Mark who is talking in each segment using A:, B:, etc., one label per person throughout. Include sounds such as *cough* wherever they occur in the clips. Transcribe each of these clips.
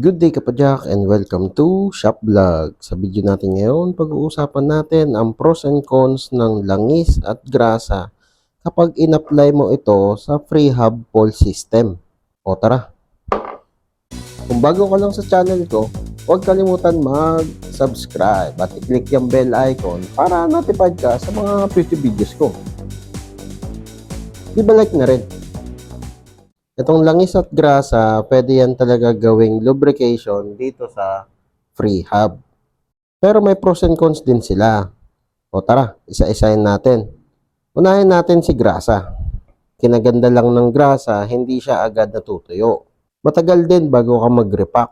A: Good day kapadyak and welcome to Shop Vlog. Sa video natin ngayon, pag-uusapan natin ang pros and cons ng langis at grasa kapag in-apply mo ito sa free hub pole system. O tara! Kung bago ka lang sa channel ko, huwag kalimutan mag-subscribe at i-click yung bell icon para notified ka sa mga future videos ko. Di ba like na rin? Itong langis at grasa, pwede yan talaga gawing lubrication dito sa free hub. Pero may pros and cons din sila. O tara, isa-isahin natin. Unahin natin si grasa. Kinaganda lang ng grasa, hindi siya agad natutuyo. Matagal din bago ka mag-repack.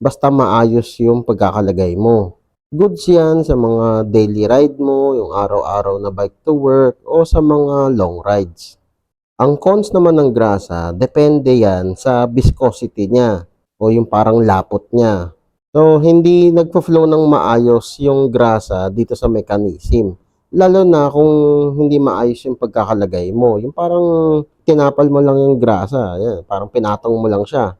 A: Basta maayos yung pagkakalagay mo. Goods yan sa mga daily ride mo, yung araw-araw na bike to work, o sa mga long rides. Ang cons naman ng grasa, depende yan sa viscosity niya o yung parang lapot niya. So, hindi nagpo-flow ng maayos yung grasa dito sa mechanism. Lalo na kung hindi maayos yung pagkakalagay mo. Yung parang tinapal mo lang yung grasa. Yan, parang pinatong mo lang siya.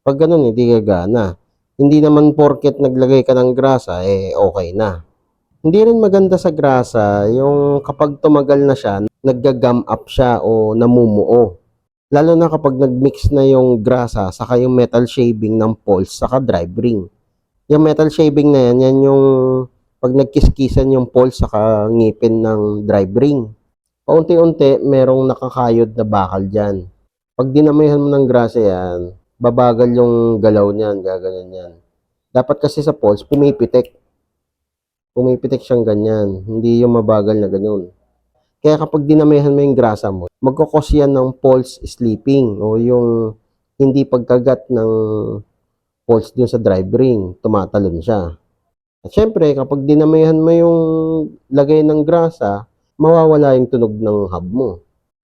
A: Pag ganun, hindi gagana. Hindi naman porket naglagay ka ng grasa, eh okay na. Hindi rin maganda sa grasa yung kapag tumagal na siya, naggagam up siya o namumuo. Lalo na kapag nagmix na yung grasa saka yung metal shaving ng poles saka drive ring. Yung metal shaving na yan, yan yung pag nagkiskisan yung poles saka ngipin ng drive ring. Paunti-unti, merong nakakayod na bakal dyan. Pag dinamihan mo ng grasa yan, babagal yung galaw niyan, gaganyan yan. Dapat kasi sa poles, pumipitik. Pumipitik siyang ganyan, hindi yung mabagal na ganyan. Kaya kapag dinamihan mo yung grasa mo, magkakos yan ng pulse sleeping o yung hindi pagkagat ng pulse dun sa drive ring, tumatalon siya. At syempre, kapag dinamihan mo yung lagay ng grasa, mawawala yung tunog ng hub mo.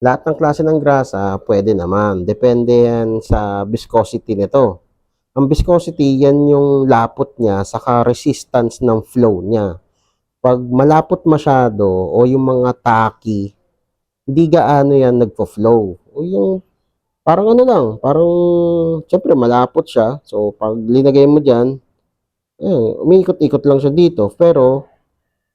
A: Lahat ng klase ng grasa, pwede naman. Depende yan sa viscosity nito. Ang viscosity, yan yung lapot niya saka resistance ng flow niya pag malapot masyado o yung mga taki, hindi gaano yan nagpo-flow. O yung parang ano lang, parang syempre malapot siya. So pag linagay mo diyan, eh, umiikot-ikot lang siya dito. Pero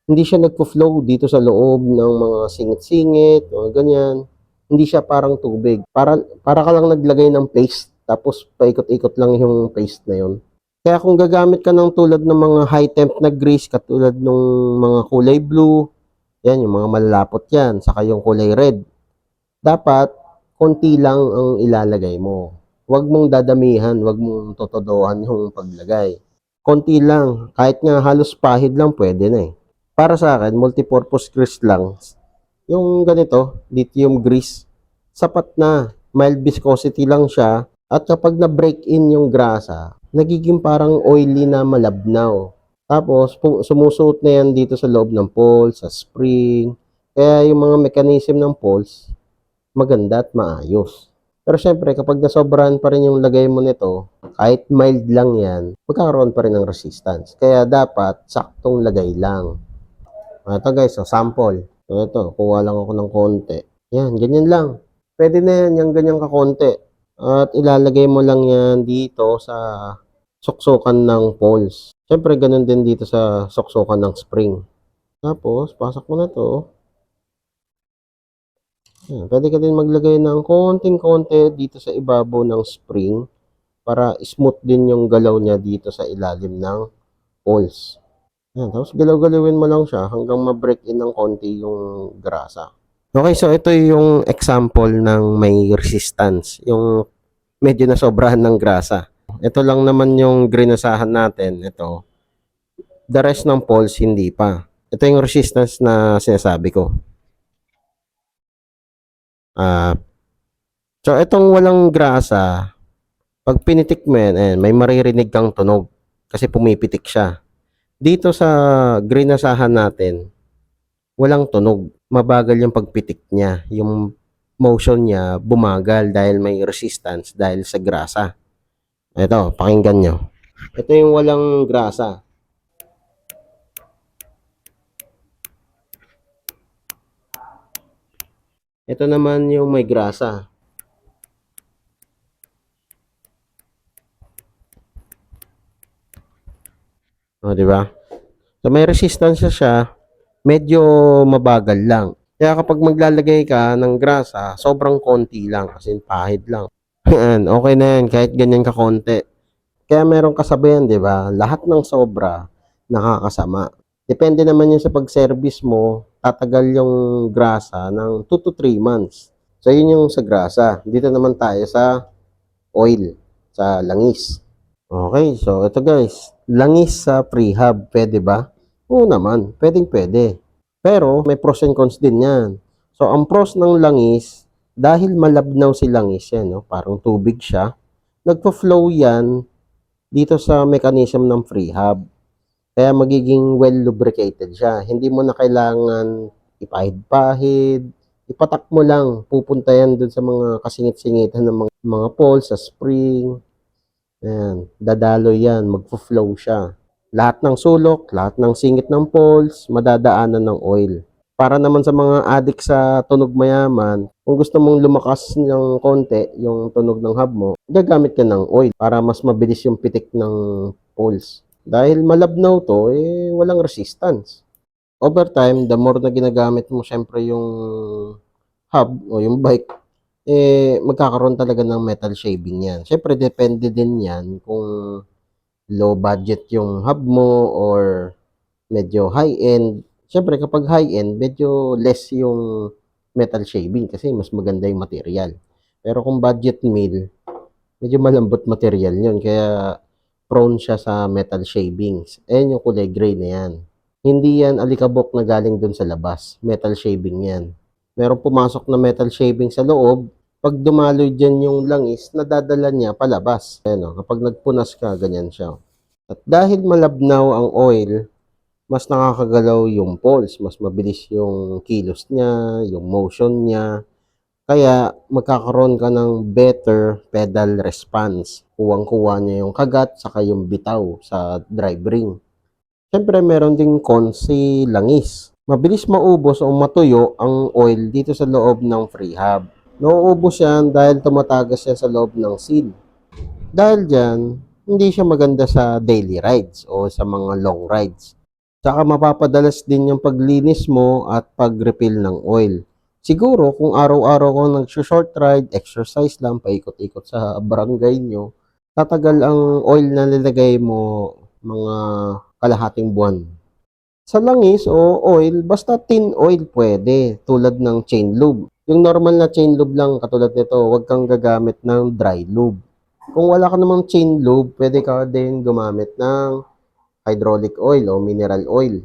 A: hindi siya nagpo-flow dito sa loob ng mga singit-singit, mga ganyan. Hindi siya parang tubig. Para, para ka lang naglagay ng paste, tapos paikot-ikot lang yung paste na yun. Kaya kung gagamit ka ng tulad ng mga high temp na grease, katulad ng mga kulay blue, yan, yung mga malalapot yan, saka yung kulay red, dapat konti lang ang ilalagay mo. Huwag mong dadamihan, huwag mong totodohan yung paglagay. Konti lang, kahit nga halos pahid lang, pwede na eh. Para sa akin, multipurpose grease lang. Yung ganito, lithium grease, sapat na. Mild viscosity lang siya. At kapag na-break in yung grasa, nagiging parang oily na malabnaw. Tapos, sumusuot na yan dito sa loob ng poles, sa spring. Kaya yung mga mechanism ng poles, maganda at maayos. Pero syempre, kapag nasobrahan pa rin yung lagay mo nito, kahit mild lang yan, magkakaroon pa rin ng resistance. Kaya dapat, saktong lagay lang. Ito guys, so sample. So ito, kuha lang ako ng konti. Yan, ganyan lang. Pwede na yan, yung ganyan kakonti. At ilalagay mo lang yan dito sa suksukan ng poles. Siyempre, ganun din dito sa suksukan ng spring. Tapos, pasok mo na to. Yan, pwede ka din maglagay ng konting-konti dito sa ibabaw ng spring para smooth din yung galaw niya dito sa ilalim ng poles. Yan, tapos galaw-galawin mo lang siya hanggang ma-break in ng konti yung grasa. Okay, so ito yung example ng may resistance. Yung medyo nasobrahan ng grasa. Ito lang naman yung grinasahan natin. Ito. The rest ng poles, hindi pa. Ito yung resistance na sinasabi ko. Ah, so, itong walang grasa, pag pinitik mo yan, ayan, may maririnig kang tunog kasi pumipitik siya. Dito sa grinasahan natin, walang tunog. Mabagal yung pagpitik niya. Yung motion niya bumagal dahil may resistance dahil sa grasa. Ito, pakinggan nyo. Ito yung walang grasa. Ito naman yung may grasa. O, di ba? So, may resistance siya, medyo mabagal lang. Kaya kapag maglalagay ka ng grasa, sobrang konti lang, kasi pahid lang. *laughs* Yan, okay na yan, kahit ganyan ka konti. Kaya meron kasabayan, di ba? Lahat ng sobra, nakakasama. Depende naman yun sa pag-service mo, tatagal yung grasa ng 2 to 3 months. So, yun yung sa grasa. Dito naman tayo sa oil, sa langis. Okay, so ito guys, langis sa prehab, pwede ba? Oo naman, pwedeng pwede. Pero may pros and cons din yan. So ang pros ng langis, dahil malabnaw si langis yan, no? parang tubig siya, nagpo-flow yan dito sa mechanism ng prehab. Kaya magiging well lubricated siya. Hindi mo na kailangan ipahid-pahid, ipatak mo lang, pupunta yan dun sa mga kasingit-singitan ng mga, mga poles, sa spring, Ayan, dadalo yan, magfo-flow siya. Lahat ng sulok, lahat ng singit ng poles, madadaanan ng oil. Para naman sa mga addict sa tunog mayaman, kung gusto mong lumakas ng konti yung tunog ng hub mo, gagamit ka ng oil para mas mabilis yung pitik ng poles. Dahil malabnaw to, eh, walang resistance. Over time, the more na ginagamit mo syempre yung hub o yung bike, eh, magkakaroon talaga ng metal shaving yan. Siyempre, depende din yan kung low budget yung hub mo or medyo high-end. Siyempre, kapag high-end, medyo less yung metal shaving kasi mas maganda yung material. Pero kung budget meal, medyo malambot material yun. Kaya prone siya sa metal shavings. Ayan yung kulay gray na yan. Hindi yan alikabok na galing dun sa labas. Metal shaving yan meron pumasok na metal shaving sa loob, pag dumaloy dyan yung langis, nadadala niya palabas. Ayan o, kapag nagpunas ka, ganyan siya. At dahil malabnaw ang oil, mas nakakagalaw yung pulse, mas mabilis yung kilos niya, yung motion niya. Kaya magkakaroon ka ng better pedal response. Kuwang-kuwa niya yung kagat, saka yung bitaw sa drive ring. Siyempre, meron ding cons si langis. Mabilis maubos o matuyo ang oil dito sa loob ng free hub. Nauubos yan dahil tumatagas yan sa loob ng seal. Dahil dyan, hindi siya maganda sa daily rides o sa mga long rides. Saka mapapadalas din yung paglinis mo at pag-refill ng oil. Siguro kung araw-araw ko nag-short ride, exercise lang, paikot-ikot sa barangay nyo, tatagal ang oil na nilagay mo mga kalahating buwan. Sa langis o oil, basta tin oil pwede, tulad ng chain lube. Yung normal na chain lube lang, katulad nito, huwag kang gagamit ng dry lube. Kung wala ka namang chain lube, pwede ka din gumamit ng hydraulic oil o mineral oil.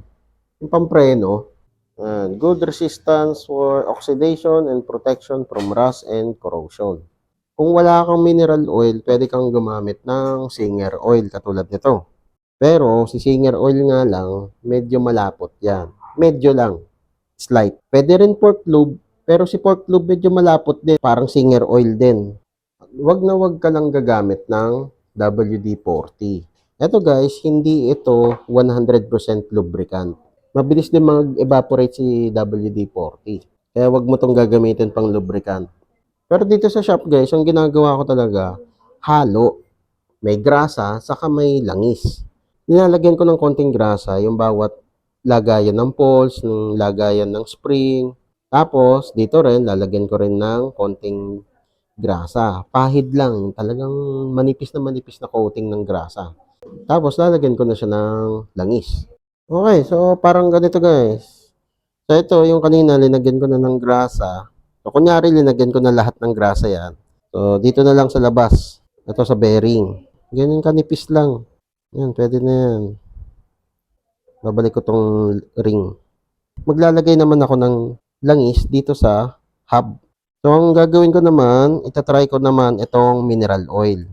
A: Yung pampreno, and good resistance for oxidation and protection from rust and corrosion. Kung wala kang mineral oil, pwede kang gumamit ng Singer oil katulad nito. Pero si Singer oil nga lang, medyo malapot yan. Medyo lang. Slight. Pwede rin pork lube, pero si pork lube medyo malapot din. Parang Singer oil din. Wag na wag ka lang gagamit ng WD-40. Ito guys, hindi ito 100% lubricant. Mabilis din mag-evaporate si WD-40. Kaya wag mo tong gagamitin pang lubricant. Pero dito sa shop guys, ang ginagawa ko talaga, halo. May grasa, saka may langis nilalagyan ko ng konting grasa yung bawat lagayan ng poles, ng lagayan ng spring. Tapos, dito rin, lalagyan ko rin ng konting grasa. Pahid lang, talagang manipis na manipis na coating ng grasa. Tapos, lalagyan ko na siya ng langis. Okay, so parang ganito guys. So, ito, yung kanina, linagyan ko na ng grasa. So, kunyari, linagyan ko na lahat ng grasa yan. So, dito na lang sa labas. Ito sa bearing. Ganyan kanipis lang. Yan, pwede na yan. Babalik ko tong ring. Maglalagay naman ako ng langis dito sa hub. So, ang gagawin ko naman, itatry ko naman itong mineral oil.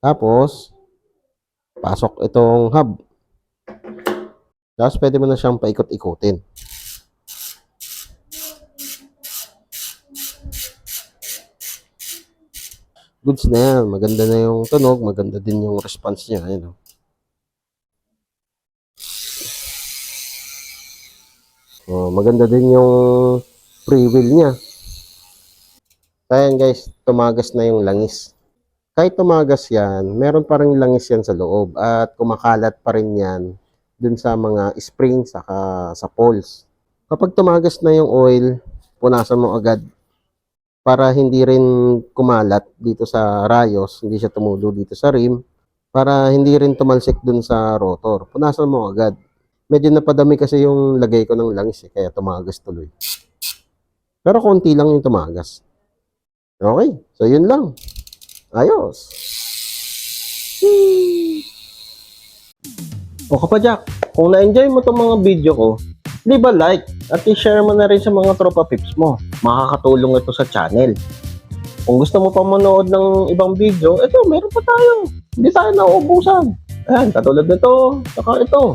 A: Tapos, pasok itong hub. Tapos, pwede mo na siyang paikot-ikutin. goods na yan. Maganda na yung tunog, maganda din yung response niya. Ayun, oh. Maganda din yung free will niya. Ayan guys, tumagas na yung langis. kahit tumagas yan, meron pa rin langis yan sa loob at kumakalat pa rin yan dun sa mga spring saka sa poles. Kapag tumagas na yung oil, punasan mo agad para hindi rin kumalat dito sa rayos, hindi siya tumulo dito sa rim, para hindi rin tumalsik dun sa rotor. Punasan mo agad. Medyo napadami kasi yung lagay ko ng langis eh, kaya tumagas tuloy. Pero konti lang yung tumagas. Okay, so yun lang. Ayos. O kapadyak, kung na-enjoy mo itong mga video ko, leave a like at i-share mo na rin sa mga tropa pips mo. Makakatulong ito sa channel. Kung gusto mo pa manood ng ibang video, ito, meron pa tayo. Hindi tayo nauubusan. Ayan, katulad nito, saka ito.